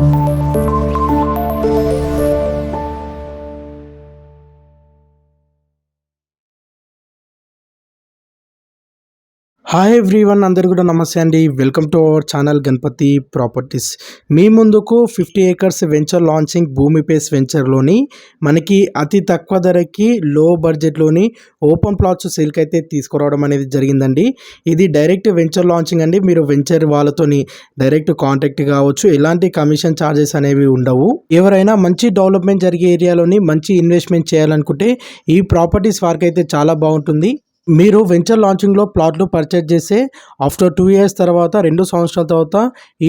Thank you. Hi everyone అందరు కూడా నమస్తే అండి. Welcome to our channel Ganapati properties మీ ముందుకు ఫిఫ్టీ ఏకర్స్ వెంచర్ లాంచింగ్ భూమి పేస్ వెంచర్లోని మనకి అతి తక్కువ ధరకి లో బడ్జెట్లోని ఓపెన్ ప్లాట్స్ సేల్కి అయితే తీసుకురావడం అనేది జరిగిందండి. ఇది డైరెక్ట్ వెంచర్ లాంచింగ్ అండి. మీరు వెంచర్ వాళ్ళతోని డైరెక్ట్ కాంటాక్ట్ కావచ్చు. ఎలాంటి కమిషన్ ఛార్జెస్ అనేవి ఉండవు. ఎవరైనా మంచి డెవలప్మెంట్ జరిగే ఏరియాలోని మంచి ఇన్వెస్ట్మెంట్ చేయాలనుకుంటే ఈ ప్రాపర్టీస్ వారికి అయితే చాలా బాగుంటుంది. మీరు వెంచర్ లాంచింగ్లో ప్లాట్లు పర్చేజ్ చేస్తే ఆఫ్టర్ టూ ఇయర్స్ తర్వాత రెండు సంవత్సరాల తర్వాత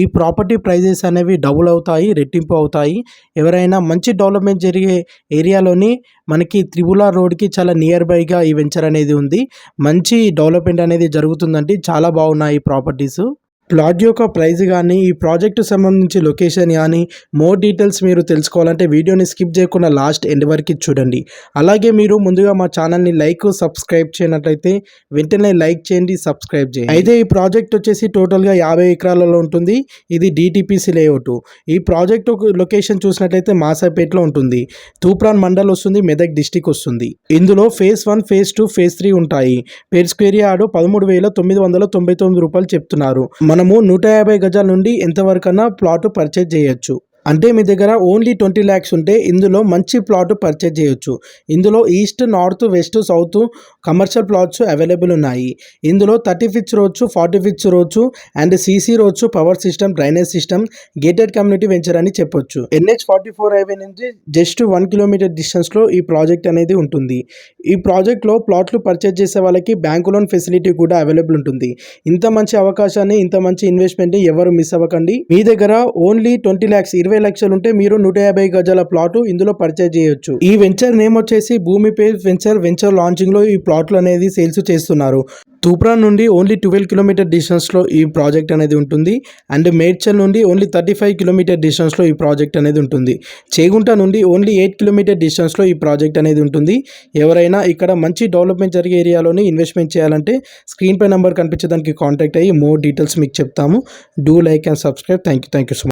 ఈ ప్రాపర్టీ ప్రైజెస్ అనేవి డబుల్ అవుతాయి రెట్టింపు అవుతాయి. ఎవరైనా మంచి డెవలప్మెంట్ జరిగే ఏరియాలోని మనకి త్రిబులా రోడ్కి చాలా నియర్ బైగా ఈ వెంచర్ అనేది ఉంది. మంచి డెవలప్మెంట్ అనేది జరుగుతుందండి. చాలా బాగున్నాయి ఈ ప్రాపర్టీస్ ప్లాట్ యొక్క ప్రైస్ కానీ ఈ ప్రాజెక్టు సంబంధించి లొకేషన్ కానీ మోర్ డీటెయిల్స్ మీరు తెలుసుకోవాలంటే వీడియోని స్కిప్ చేయకుండా లాస్ట్ ఎండ్ వరకు చూడండి. అలాగే మీరు ముందుగా మా ఛానల్ని లైక్ సబ్స్క్రైబ్ చేయనట్లయితే వెంటనే లైక్ చేయండి సబ్స్క్రైబ్ చేయండి. అయితే ఈ ప్రాజెక్ట్ వచ్చేసి టోటల్గా యాభై ఎకరాలలో ఉంటుంది. ఇది డిటిపిసి లేఅవుట్. ఈ ప్రాజెక్టు లొకేషన్ చూసినట్లయితే మాసాపేటలో ఉంటుంది. తూప్రాన్ మండల్ వస్తుంది మెదక్ డిస్టిక్ వస్తుంది. ఇందులో phase one phase two phase three ఉంటాయి. పేర్ స్క్వేర్ యార్డు పదమూడు వేల తొమ్మిది వందల తొంభై తొమ్మిది రూపాయలు చెప్తున్నారు. మనము నూట యాభై గజాల నుండి ఎంతవరకన్నా ప్లాట్ పర్చేజ్ చేయొచ్చు. అంటే మీ దగ్గర ఓన్లీ ట్వంటీ ల్యాక్స్ ఉంటే ఇందులో మంచి ప్లాట్ పర్చేజ్ చేయొచ్చు. ఇందులో east north west south commercial plots available ఉన్నాయి. ఇందులో thirty fifth roads forty fifth roads and CC roads power system drainage system gated community venture అని చెప్పొచ్చు. ఎన్హెచ్ ఫార్టీ ఫోర్ హైవే నుంచి జస్ట్ వన్ కిలోమీటర్ డిస్టెన్స్లో ఈ project అనేది ఉంటుంది. ఈ ప్రాజెక్ట్లో ప్లాట్లు పర్చేజ్ చేసే వాళ్ళకి బ్యాంకు లోన్ ఫెసిలిటీ కూడా అవైలబుల్ ఉంటుంది. ఇంత మంచి అవకాశాన్ని ఇంత మంచి ఇన్వెస్ట్మెంట్ ఎవరు మిస్ అవ్వకండి. మీ దగ్గర ఓన్లీ ట్వంటీ ల్యాక్స్ ఇరవై లక్షలు ఉంటే మీరు నూట యాభై గజాల ప్లాట్ ఇందులో పర్చేజ్ చేయొచ్చు. ఈ వెంచర్ నేమ్ వచ్చేసి భూమి పే వెంచర్ వెంచర్ లాంచింగ్లో ఈ ప్లాట్లు అనేది సేల్స్ చేస్తున్నారు. తూప్రాన్ నుండి ఓన్లీ ట్వెల్వ్ కిలోమీటర్ డిస్టెన్స్లో ఈ ప్రాజెక్ట్ అనేది ఉంటుంది. అండ్ మేడ్చల్ నుండి ఓన్లీ థర్టీ ఫైవ్ కిలోమీటర్ డిస్టెన్స్లో ఈ ప్రాజెక్ట్ అనేది ఉంటుంది. చేగుంట నుండి ఓన్లీ ఎయిట్ కిలోమీటర్ డిస్టెన్స్లో ఈ ప్రాజెక్ట్ అనేది ఉంటుంది. ఎవరైనా ఇక్కడ మంచి డెవలప్మెంట్ జరిగే ఏరియాలోని ఇన్వెస్ట్మెంట్ చేయాలంటే స్క్రీన్ పై నెంబర్ కనిపించే దానికి కాంటాక్ట్ అయ్యి మోర్ డీటెయిల్స్ మీకు చెప్తాము. Do like and subscribe. Thank you thank you so much